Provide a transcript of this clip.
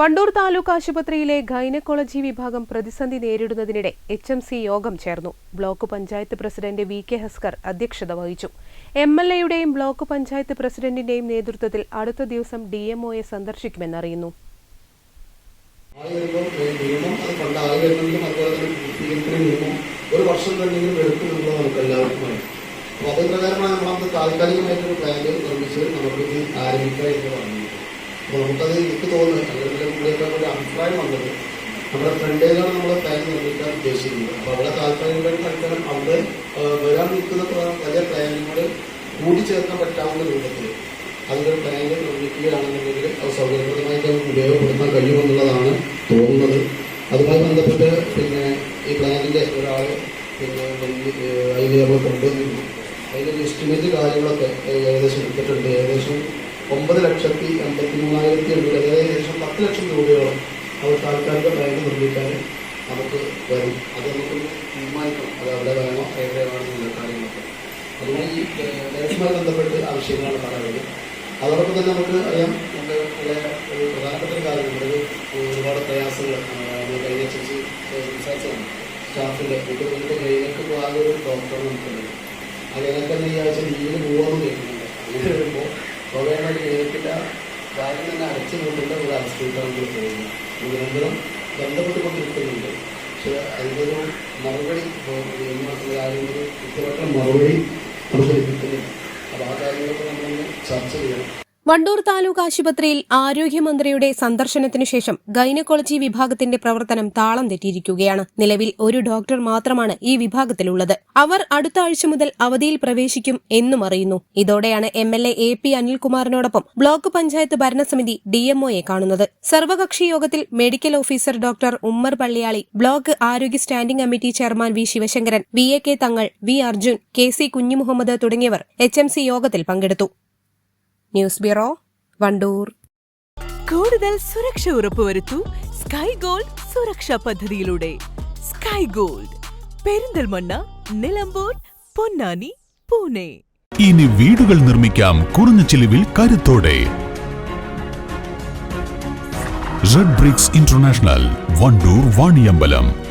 Wandoor taluk ആശുപത്രിയിലെ gynaecology വിഭാഗം പ്രതിസന്ധി നേരിടുന്നതിനിടെ എച്ച് എം സി യോഗം ചേർന്നു. Block panchayat president V K Haskar അധ്യക്ഷത വഹിച്ചു. എം എൽ എയുടെയും ബ്ലോക്ക് പഞ്ചായത്ത് പ്രസിഡന്റിന്റെയും നേതൃത്വത്തിൽ അടുത്ത ദിവസം ഡി എം ഒയെ സന്ദർശിക്കുമെന്നറിയുന്നു. അപ്പോൾ പ്രകാരമാണ് നമ്മളത് താൽക്കാലികമായിട്ടൊരു പ്ലാൻ നിർമ്മിച്ച് നമുക്ക് ആരംഭിക്കുക എന്ന് പറഞ്ഞത് അപ്പോൾ നമുക്കത് എനിക്ക് തോന്നുന്നത് ഒരു അഭിപ്രായം വന്നത് നമ്മുടെ ഫ്രണ്ടേജാണ് നമ്മളെ പ്ലാൻ നിർമ്മിക്കാൻ ഉദ്ദേശിക്കുന്നത്. അപ്പോൾ അവിടെ വേണ്ടി തൽക്കാലം അവിടെ വരാൻ നിൽക്കുന്ന പല പ്ലാനുകൾ കൂട്ടിച്ചേർക്കാൻ പറ്റാവുന്ന രൂപത്തിൽ അതിലൊരു പ്ലാൻ നിർമ്മിക്കുകയാണെന്നുണ്ടെങ്കിൽ അത് സൗകര്യപ്രദമായിട്ട് നമുക്ക് ഉപയോഗപ്പെടുത്താൻ കഴിയുമെന്നുള്ളതാണ് തോന്നുന്നത്. അതുമായി ബന്ധപ്പെട്ട് പിന്നെ ഈ പ്ലാനിന്റെ ഒരാൾ പിന്നെ അതിൽ നമ്മൾ കൊണ്ടുവന്നിരുന്നു. അതിന്റെ എസ്റ്റിമേറ്റ് കാര്യങ്ങളൊക്കെ ഏകദേശം എടുത്തിട്ടുണ്ട്. ഏകദേശം ഒമ്പത് ലക്ഷത്തി എൺപത്തി മൂവായിരത്തി എണ്ണൂറ് ഏകദേശം പത്ത് ലക്ഷം രൂപയോളം അവർ താൽക്കാലിക ബാങ്ക് നിർമ്മിക്കാൻ നമുക്ക് വരും. അത് നമുക്ക് തീരുമാനിക്കണം. അത് അവിടെ വേണോ എവിടെ വേണമെന്നുള്ള കാര്യങ്ങളൊക്കെ. അതുകൊണ്ട് ഈ ലേഖനവുമായി ബന്ധപ്പെട്ട് ആവശ്യങ്ങളാണ് പറയുന്നത് അതോടൊപ്പം തന്നെ നമുക്ക് അറിയാം നമ്മുടെ വളരെ ഒരു പ്രധാനപ്പെട്ട ഒരു കാര്യം നമ്മുടെ ഒരുപാട് പ്രയാസങ്ങൾ കഴിഞ്ഞ ചേച്ചി സംസാരിച്ചതാണ്. സ്റ്റാഫിന്റെ കുട്ടികളുടെ കയ്യിലേക്ക് പോകാതെ ഒരു ഡോക്ടർ നമുക്കുണ്ട് അതിനൊക്കെ ഈ ആഴ്ച ലീവിന് പോകാമെന്ന് കേൾക്കുന്നുണ്ട് അങ്ങനെ വരുമ്പോൾ സ്വാഭാവികമായിട്ട് ക്ലിനിക്കിന്റെ കാര്യം തന്നെ അടച്ചു പൂട്ടേണ്ട ഒരു അവസ്ഥയിലാണ് നമ്മൾ പോകുന്നത് നിരന്തരം ബന്ധപ്പെട്ടുകൊണ്ടിരിക്കുന്നുണ്ട്. പക്ഷേ അതിന്റെ ഒരു മറുപടി ഇപ്പോൾ ഈ മാസത്തിലെ ആരും ഒരു കൃത്യമായിട്ടുള്ള മറുപടി നമുക്ക് ലഭിക്കുന്നില്ല. അപ്പോൾ ആ കാര്യങ്ങളൊക്കെ നമ്മളൊന്ന് ചർച്ച ചെയ്യണം. വണ്ടൂർ താലൂക്ക് ആശുപത്രിയിൽ ആരോഗ്യമന്ത്രിയുടെ സന്ദർശനത്തിനു ശേഷം ഗൈനക്കോളജി വിഭാഗത്തിന്റെ പ്രവർത്തനം താളം തെറ്റിയിരിക്കുകയാണ്. നിലവിൽ ഒരു ഡോക്ടർ മാത്രമാണ് ഈ വിഭാഗത്തിലുള്ളത്. അവർ അടുത്ത ആഴ്ച മുതൽ അവധിയിൽ പ്രവേശിക്കും എന്നും അറിയുന്നു. ഇതോടെയാണ് എം എൽ എ പി അനിൽകുമാറിനോടൊപ്പം ബ്ലോക്ക് പഞ്ചായത്ത് ഭരണസമിതി ഡിഎംഒയെ കാണുന്നത്. സർവകക്ഷി യോഗത്തിൽ medical officer doctor Ummer Palliyali block ആരോഗ്യ standing committee chairman V Sivasankaran V A K Thangal V Arjun K C Kunhumuhammad തുടങ്ങിയവർ എച്ച് എം സി യോഗത്തിൽ പങ്കെടുത്തു. News bureau Wandoor. കൂടുതൽ സുരക്ഷ ഉറപ്പുവരുത്തൂ സ്കൈ ഗോൾഡ് സുരക്ഷാ പദ്ധതിയിലൂടെ. Sky gold Perinthalmanna Nilambur Ponnani Pune. ഇനി വീടുകൾ നിർമ്മിക്കാം കുറഞ്ഞ ചിലവിൽ കരുത്തോടെ. Red bricks international Wandoor Vaniyambalam.